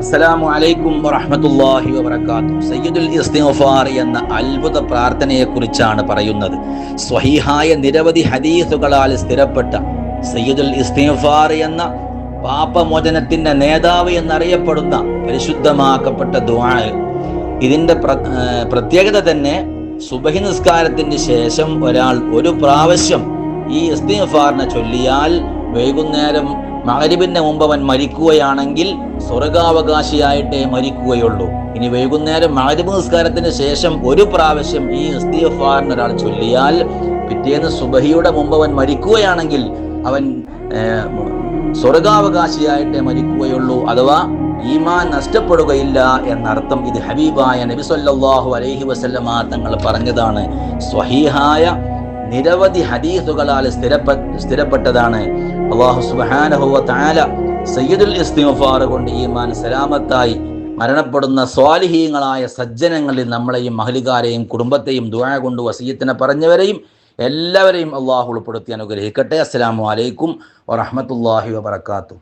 അസ്സലാമു അലൈക്കും വറഹമത്തല്ലാഹി വബറകാതുഹു. സയ്യിദുൽ ഇസ്തിഗ്ഫാർ എന്ന അത്ഭുത പ്രാർത്ഥനയെക്കുറിച്ചാണ് പറയുന്നത്. സ്വഹീഹായ നിരവധി ഹദീസുകളാൽ സ്ഥിരപ്പെട്ട സയ്യിദുൽ ഇസ്തിഗ്ഫാർ എന്ന പാപമോചനത്തിന്റെ നേതാവ് എന്നറിയപ്പെടുന്ന പരിശുദ്ധമാക്കപ്പെട്ട ദുആ ഇതിന്റെ പ്രത്യേകത തന്നെ സുബഹി നിസ്കാരത്തിന് ശേഷം ഒരാൾ ഒരു പ്രാവശ്യം ഈ ഇസ്തിഗ്ഫാറിനെ ചൊല്ലിയാൽ വൈകുന്നേരം മകരിബിന്റെ മുമ്പ് അവൻ മരിക്കുകയാണെങ്കിൽ സ്വർഗാവകാശിയായിട്ടേ മരിക്കുകയുള്ളൂ. ഇനി വൈകുന്നേരം മകരിബ് നിസ്കാരത്തിന് ശേഷം ഒരു പ്രാവശ്യം ഈ ഇസ്തിഗ്ഫാറിന് ഒരാൾ ചൊല്ലിയാൽ പിറ്റേന്ന് സുബഹിയുടെ മുമ്പ് അവൻ മരിക്കുകയാണെങ്കിൽ അവൻ സ്വർഗാവകാശിയായിട്ടേ മരിക്കുകയുള്ളൂ അഥവാ ഈമാൻ നഷ്ടപ്പെടുകയില്ല എന്നർത്ഥം ഇത് ഹബീബായ നബി സല്ലാഹു അലൈഹി വസല്ലമ തങ്ങൾ പറഞ്ഞതാണ്. സ്വഹീഹായ നിരവധി ഹദീസുകളാൽ സ്ഥിരപ്പെ സ്ഥിരപ്പെട്ടതാണ്. അള്ളാഹു സുബ്ഹാനഹു വ തആല സയ്യിദുൽ കൊണ്ട് ഈമാൻ സലാമത്തായി മരണപ്പെടുന്ന സ്വാലിഹീങ്ങളായ സജ്ജനങ്ങളിൽ നമ്മളെയും മഹലികാരെയും കുടുംബത്തെയും ദുആ കൊണ്ട് വസീയത്തിനെ പറഞ്ഞവരെയും എല്ലാവരെയും അള്ളാഹു ഉൾപ്പെടുത്തി അനുഗ്രഹിക്കട്ടെ. അസ്സലാമു അലൈക്കും വറഹ്മത്തുള്ളാഹി വബറകാതുഹു.